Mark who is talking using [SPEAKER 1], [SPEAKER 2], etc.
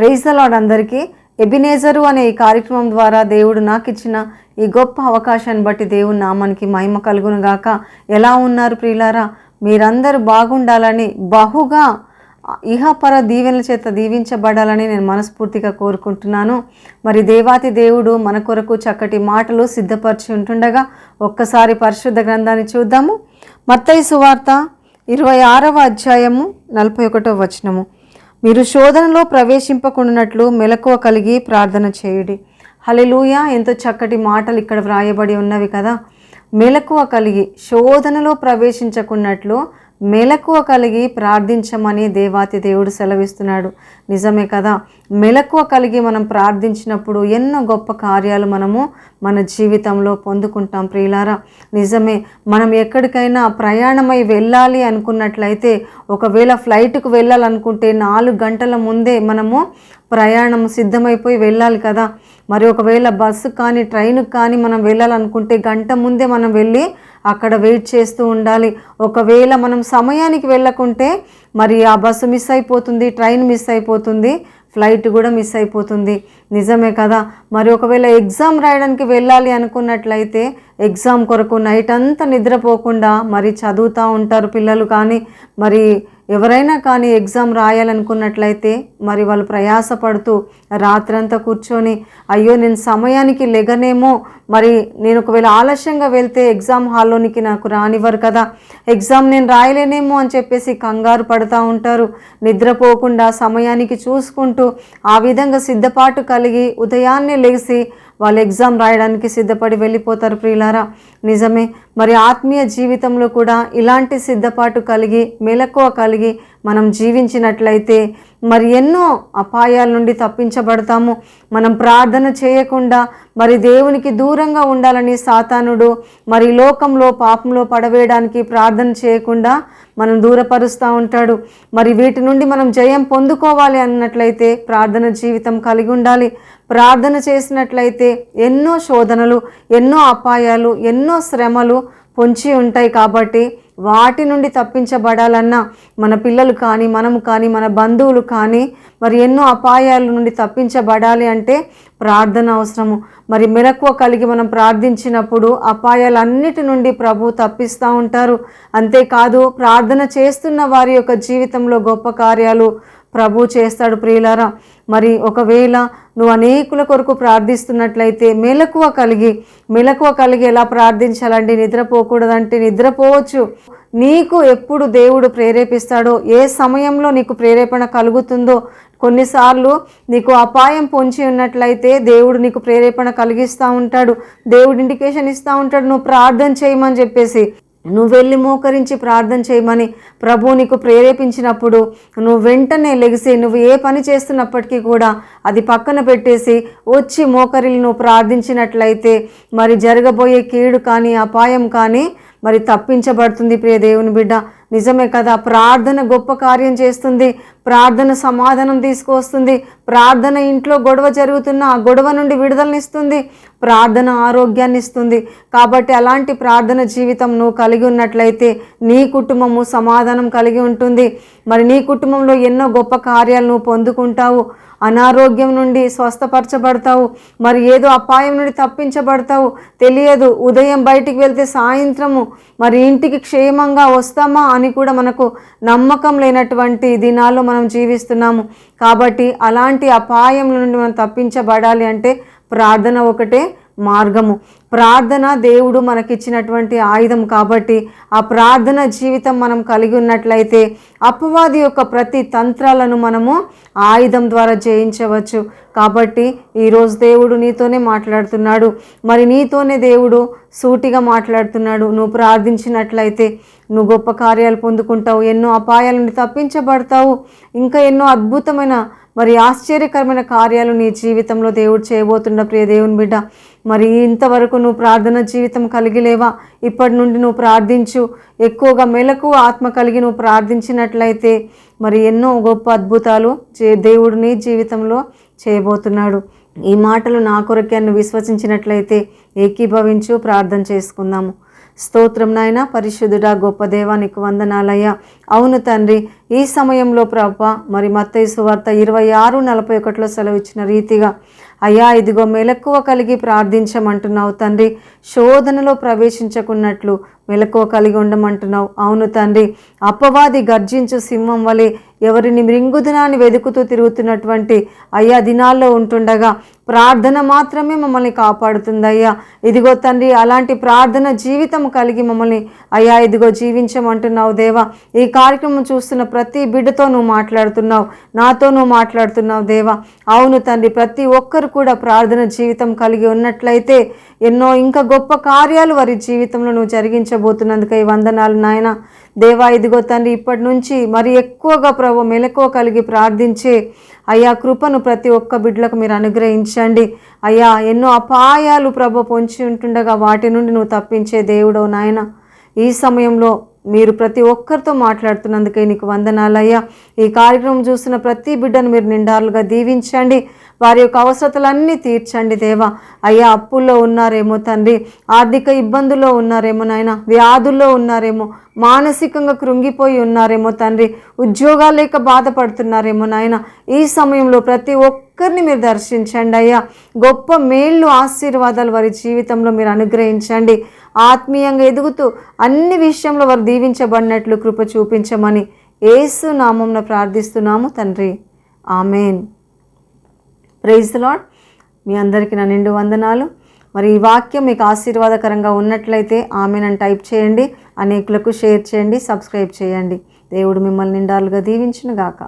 [SPEAKER 1] Praise అలాడ్ అందరికీ. Ebenezer అనే ఈ కార్యక్రమం ద్వారా దేవుడు నాకు ఇచ్చిన ఈ గొప్ప అవకాశాన్ని బట్టి దేవుడు నామానికి మహిమ కలుగును గాక ఎలా ఉన్నారు ప్రియులారా? మీరందరూ బాగుండాలని బహుగా ఇహపర దీవెనల చేత దీవించబడాలని నేను మనస్ఫూర్తిగా కోరుకుంటున్నాను. మరి దేవాతి దేవుడు మన కొరకు చక్కటి మాటలు సిద్ధపరిచి ఉంటుండగా ఒక్కసారి పరిశుద్ధ గ్రంథాన్ని చూద్దాము. మత్తయి సువార్త ఇరవై ఆరవ అధ్యాయము నలభై ఒకటో వచనము. మీరు శోధనలో ప్రవేశింపకుండానట్లు మెలకువ కలిగి ప్రార్థన చేయుడి. హలెలూయ ఎంతో చక్కటి మాటలు ఇక్కడ వ్రాయబడి ఉన్నవి కదా. మెలకువ కలిగి శోధనలో ప్రవేశించకున్నట్లు మెలకువ కలిగి ప్రార్థించమని దేవాతి దేవుడు సెలవిస్తున్నాడు. నిజమే కదా? మెలకువ కలిగి మనం ప్రార్థించినప్పుడు ఎన్నో గొప్ప కార్యాలు మనము మన జీవితంలో పొందుకుంటాం ప్రియులారా. నిజమే మనం ఎక్కడికైనా ప్రయాణమై వెళ్ళాలి అనుకున్నట్లయితే ఒకవేళ ఫ్లైట్కు వెళ్ళాలనుకుంటే నాలుగు గంటల ముందే మనము ప్రయాణం సిద్ధమైపోయి వెళ్ళాలి కదా? మరి ఒకవేళ బస్సు కానీ ట్రైన్కి కానీ మనం వెళ్ళాలనుకుంటే గంట ముందే మనం వెళ్ళి అక్కడ వెయిట్ చేస్తూ ఉండాలి. ఒకవేళ మనం సమయానికి వెళ్ళకుంటే మరి ఆ బస్సు మిస్ అయిపోతుంది ట్రైన్ మిస్ అయిపోతుంది ఫ్లైట్ కూడా మిస్ అయిపోతుంది. నిజమే కదా? మరి ఒకవేళ ఎగ్జామ్ రాయడానికి వెళ్ళాలి అనుకున్నట్లయితే ఎగ్జామ్ కొరకు నైట్ అంతా నిద్రపోకుండా మరి చదువుతూ ఉంటారు పిల్లలు కానీ మరి ఎవరైనా కానీ ఎగ్జామ్ రాయాలనుకున్నట్లయితే మరి వాళ్ళు ప్రయాసపడుతూ రాత్రంతా కూర్చొని అయ్యో నేను సమయానికి లెగనేమో మరి నేను ఒకవేళ ఆలస్యంగా వెళ్తే ఎగ్జామ్ హాల్లోనికి నాకు రానివ్వరు కదా ఎగ్జామ్ నేను రాయలేనేమో అని చెప్పేసి కంగారు పడుతూ ఉంటారు. నిద్రపోకుండా సమయానికి చూసుకుంటూ ఆ విధంగా సిద్ధపాటు కలిగి ఉదయాన్నే లేచి వాళ్ళు ఎగ్జామ్ రాయడానికి సిద్ధపడి వెళ్ళిపోతారు ప్రియులారా. నిజమే మరి ఆత్మీయ జీవితంలో కూడా ఇలాంటి సిద్ధపాటు కలిగి మెలకువ కలిగి మనం జీవించినట్లయితే మరి ఎన్నో అపాయాల నుండి తప్పించబడతాము. మనం ప్రార్థన చేయకుండా మరి దేవునికి దూరంగా ఉండాలని సాతానుడు మరి లోకంలో పాపంలో పడవేయడానికి ప్రార్థన చేయకుండా మనం దూరపరుస్తూ ఉంటాడు. మరి వీటి నుండి మనం జయం పొందుకోవాలి అన్నట్లయితే ప్రార్థన జీవితం కలిగి ఉండాలి. ప్రార్థన చేసినట్లయితే ఎన్నో శోధనలు ఎన్నో అపాయాలు ఎన్నో శ్రమలు పొంచి ఉంటాయి కాబట్టి వాటి నుండి తప్పించబడాలన్నా మన పిల్లలు కానీ మనము కానీ మన బంధువులు కానీ మరి ఎన్నో అపాయాల నుండి తప్పించబడాలి అంటే ప్రార్థన అవసరము. మరి మెలకువ కలిగి మనం ప్రార్థించినప్పుడు అపాయాలన్నిటి నుండి ప్రభు తప్పిస్తూ ఉంటారు. అంతేకాదు ప్రార్థన చేస్తున్న వారి యొక్క జీవితంలో గొప్ప కార్యాలు ప్రభు చేస్తాడు ప్రియులారా. మరి ఒకవేళ నువ్వు అనేకుల కొరకు ప్రార్థిస్తున్నట్లయితే మెలకువ కలిగి మెలకువ కలిగి ఎలా ప్రార్థించాలండి నిద్రపోకూడదంటే నిద్రపోవచ్చు. నీకు ఎప్పుడు దేవుడు ప్రేరేపిస్తాడో ఏ సమయంలో నీకు ప్రేరేపణ కలుగుతుందో కొన్నిసార్లు నీకు అపాయం పొంచి ఉన్నట్లయితే దేవుడు నీకు ప్రేరేపణ కలిగిస్తూ ఉంటాడు దేవుడు ఇండికేషన్ ఇస్తూ ఉంటాడు నువ్వు ప్రార్థన చేయమని చెప్పేసి. నువ్వు వెళ్ళి మోకరించి ప్రార్థన చేయమని ప్రభు నీకు ప్రేరేపించినప్పుడు నువ్వు వెంటనే లెగిసి నువ్వు ఏ పని చేస్తున్నప్పటికీ కూడా అది పక్కన పెట్టేసి వచ్చి మోకరిని నువ్వు ప్రార్థించినట్లయితే మరి జరగబోయే కీడు కానీ అపాయం కానీ మరి తప్పించబడుతుంది ప్రియ దేవుని బిడ్డ. నిజమే కదా ప్రార్థన గొప్ప కార్యం చేస్తుంది ప్రార్థన సమాధానం తీసుకొస్తుంది ప్రార్థన ఇంట్లో గొడవ జరుగుతున్న ఆ గొడవ నుండి విడుదలనిస్తుంది ప్రార్థన ఆరోగ్యాన్ని ఇస్తుంది. కాబట్టి అలాంటి ప్రార్థన జీవితం నువ్వు కలిగి ఉన్నట్లయితే నీ కుటుంబము సమాధానం కలిగి ఉంటుంది. మరి నీ కుటుంబంలో ఎన్నో గొప్ప కార్యాలు నువ్వు పొందుకుంటావు అనారోగ్యం నుండి స్వస్థపరచబడతావు మరి ఏదో అపాయం నుండి తప్పించబడతావు తెలియదు ఉదయం బయటికి వెళ్తే సాయంత్రము మరి ఇంటికి క్షేమంగా వస్తామా అని కూడా మనకు నమ్మకం లేనటువంటి దినాల్లో మనం జీవిస్తున్నాము. కాబట్టి అలాంటి అపాయం నుండి మనం తప్పించబడాలి అంటే ప్రార్థన ఒకటే మార్గము. ప్రార్థన దేవుడు మనకిచ్చినటువంటి ఆయుధం కాబట్టి ఆ ప్రార్థన జీవితం మనం కలిగి ఉన్నట్లయితే అపవాది యొక్క ప్రతి తంత్రాలను మనము ఆయుధం ద్వారా జయించవచ్చు. కాబట్టి ఈరోజు దేవుడు నీతోనే మాట్లాడుతున్నాడు. మరి నీతోనే దేవుడు సూటిగా మాట్లాడుతున్నాడు. నువ్వు ప్రార్థించినట్లయితే నువ్వు గొప్ప కార్యాలు పొందుకుంటావు. ఎన్నో అపాయాల నుండి తప్పించబడతావు. ఇంకా ఎన్నో అద్భుతమైన మరి ఆశ్చర్యకరమైన కార్యాలు నీ జీవితంలో దేవుడు చేయబోతున్న ప్రియ దేవుని బిడ్డ. మరి ఇంతవరకు నువ్వు ప్రార్థన జీవితం కలిగి లేవా? ఇప్పటి నుండి నువ్వు ప్రార్థించు. ఎక్కువగా మెలకు ఆత్మ కలిగి నువ్వు ప్రార్థించినట్లయితే మరి ఎన్నో గొప్ప అద్భుతాలు చే దేవుడు నీ జీవితంలో చేయబోతున్నాడు. ఈ మాటలు నా కొరకే విశ్వసించినట్లయితే ఏకీభవించు ప్రార్థన చేసుకుందాము స్తోత్రం నాయన పరిశుద్ధుడా గొప్ప దేవా వందనాలయ్యా. అవును తండ్రి ఈ సమయంలో ప్రభ మరి మత్తయి సువార్త ఇరవై ఆరు నలభై ఒకటిలో సెలవు ఇచ్చిన రీతిగా అయ్యా ఇదిగో మెలకువ కలిగి ప్రార్థించమంటున్నావు తండ్రి. శోధనలో ప్రవేశించకున్నట్లు మెలకువ కలిగి ఉండమంటున్నావు. అవును తండ్రి అపవాది గర్జించు సింహం వలె ఎవరిని మృంగుదనాన్ని వెతుకుతూ తిరుగుతున్నటువంటి అయ్యా దినాల్లో ఉంటుండగా ప్రార్థన మాత్రమే మమ్మల్ని కాపాడుతుంది అయ్యా ఇదిగో తండ్రి అలాంటి ప్రార్థన జీవితం కలిగి మమ్మల్ని అయ్యా ఇదిగో జీవించమంటున్నావు దేవా. ఈ కార్యక్రమం చూస్తున్న ప్రతి బిడ్డతో నువ్వు మాట్లాడుతున్నావు నాతో నువ్వు మాట్లాడుతున్నావు దేవా. అవును తండ్రి ప్రతి ఒక్కరు కూడా ప్రార్థన జీవితం కలిగి ఉన్నట్లయితే ఎన్నో ఇంకా గొప్ప కార్యాలు వారి జీవితంలో నువ్వు జరిగించబోతున్నందుకై వందనాలు నాయన. దేవా ఇదిగో తండ్రి ఇప్పటి నుంచి మరి ఎక్కువగా ప్రభు మెలకువ కలిగి ప్రార్థించే అయ్యా కృపను ప్రతి ఒక్క బిడ్డలకు మీరు అనుగ్రహించండి. అయ్యా ఎన్నో అపాయాలు ప్రభు పొంచి ఉంటుండగా వాటి నుండి నువ్వు తప్పించే దేవుడో నాయన. ఈ సమయంలో మీరు ప్రతి ఒక్కరితో మాట్లాడుతున్నందుకే నీకు వందనాలయ్యా. ఈ కార్యక్రమం చూస్తున్న ప్రతి బిడ్డను మీరు నిండారులుగా దీవించండి. వారి యొక్క అవసరతలన్నీ తీర్చండి దేవా. అయ్యా అప్పుల్లో ఉన్నారేమో తండ్రి. ఆర్థిక ఇబ్బందుల్లో ఉన్నారేమో నాయన. వ్యాధుల్లో ఉన్నారేమో. మానసికంగా కృంగిపోయి ఉన్నారేమో తండ్రి. ఉద్యోగాలు లేక బాధపడుతున్నారేమో నాయన. ఈ సమయంలో ప్రతి ఒక్కరిని మీరు దర్శించండి అయ్యా. గొప్ప మేళ్ళు ఆశీర్వాదాలు వారి జీవితంలో మీరు అనుగ్రహించండి. ఆత్మీయంగా ఎదుగుతూ అన్ని విషయంలో వారు దీవించబడినట్లు కృప చూపించమని ఏసు నామంన ప్రార్థిస్తున్నాము తండ్రి. ఆమెన్. ప్రైజ్ లాడ్ మీ అందరికీ నా నిండు వందనాలు. మరి ఈ వాక్యం మీకు ఆశీర్వాదకరంగా ఉన్నట్లయితే ఆమెనని టైప్ చేయండి అనేకులకు షేర్ చేయండి సబ్స్క్రైబ్ చేయండి. దేవుడు మిమ్మల్ని నిండాలుగా దీవించును గాక